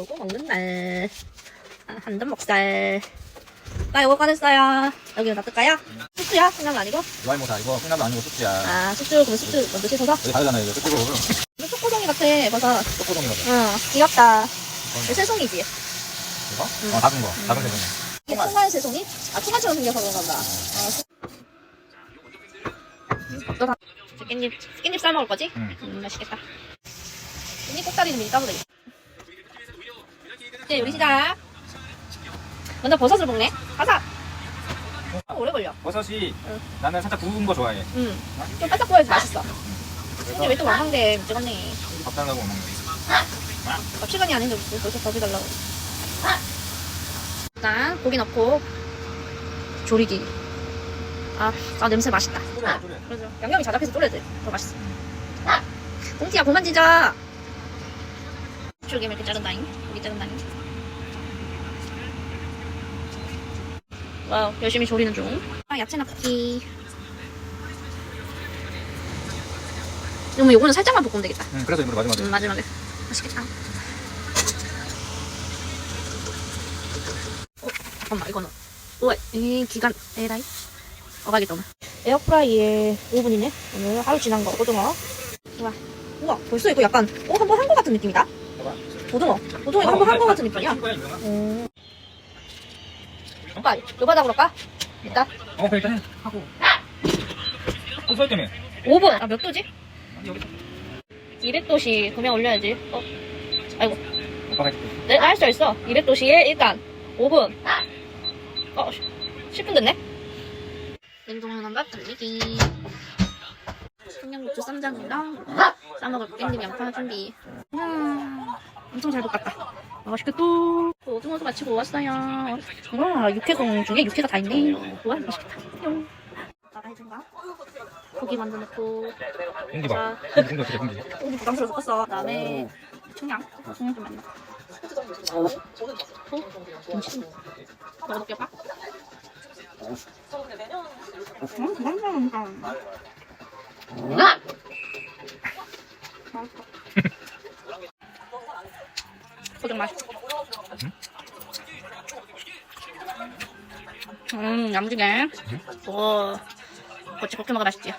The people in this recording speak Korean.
요거 먹는 날. 아, 한점 먹살. 나 요거 꺼냈어요. 여기 놔둘까요? 숙주야? 생각 아니고? 이와이모사 이거 콩나물 아니고 숙주야. 아, 숙주, 그럼 숙주 먼저 씻어서? 여기 다르잖아요. 이거 숙주로 이거 초코송이 같아, 버섯. 쪼꼬동이 거든. 응, 귀엽다. 이거 새송이지? 이거? 어 작은 거. 작은 새송이. 이게 통관 새송이? 아, 통관처럼 생겨서 그런가 보다. 어, 너 다, 깻잎, 깻잎 삶아 먹을 거지? 응. 음, 맛있겠다. 깻잎 꼭다리 좀 미리 되겠다. 이제 요리 시작. 먼저 버섯을 볶네. 바삭! 어, 오래 걸려. 버섯이 응. 나는 살짝 구운 거 좋아해. 응. 좀 바삭 구워야지 맛있어. 근데 왜 또 왕망대 찍었네. 밥 달라고 먹는 거. 밥 시간이 아닌데 벌써 밥이 달라고. 일단 고기 넣고 조리기. 아, 아 냄새 맛있다. 쪼래. 그래서 양념이 자작해서 졸여야 더 맛있어. 꽁지야 그만 찢어. 줄기면 이렇게 자른다잉. 고기 자른다잉. 와우 열심히 조리는 중. 아 야채 넣기. 그러면 요거는 살짝만 볶으면 되겠다. 응 그래서 일부러 마지막에. 음, 마지막에 맛있겠다. 어, 잠깐만 이거는 우와 이 기간 에라이 어가겠다 오늘. 에어프라이에 5분이네. 오늘 하루 지난 거 고등어. 우와 우와 벌써 이거 약간 어 한번 한 거 같은 느낌이다. 고등어 고등어 이거 한번 한 거 같은 느낌이야. 음. 오빠 요 바닥으로 까? 일단 어 그래 일단 해. 하고. 어 소리 때문에. 5분. 아 몇 도지? 아니, 여기 200도씨 그냥 올려야지. 어 아이고. 오빠가 해줄게. 네, 할수 있어. 200도씨에 일단 5분. 어, 10분 됐네? 냉동연한밥 달리기. 청양고추 쌈장이랑 싸먹을 깻잎 양파 준비. 음, 엄청 잘 볶았다. 맛있겠다. 오징어도 마치고 왔어요. 와, 육회공 중에 육회가 다 있네. 와, 맛있겠다. 뿅. 나가 해준가? 고기 먼저 넣고. 공기 봐. 자, 공기 어떻게 공기. 고기 부담스러워서 껐어. 그 다음에 청양. 청양 좀 많이 넣어. 김치. 먹어볼게 봐. 음, 감사합니다. 맛있어. 고등 맛있어. 음, 양중에. 오, 거치 볶게 먹어 맛있지?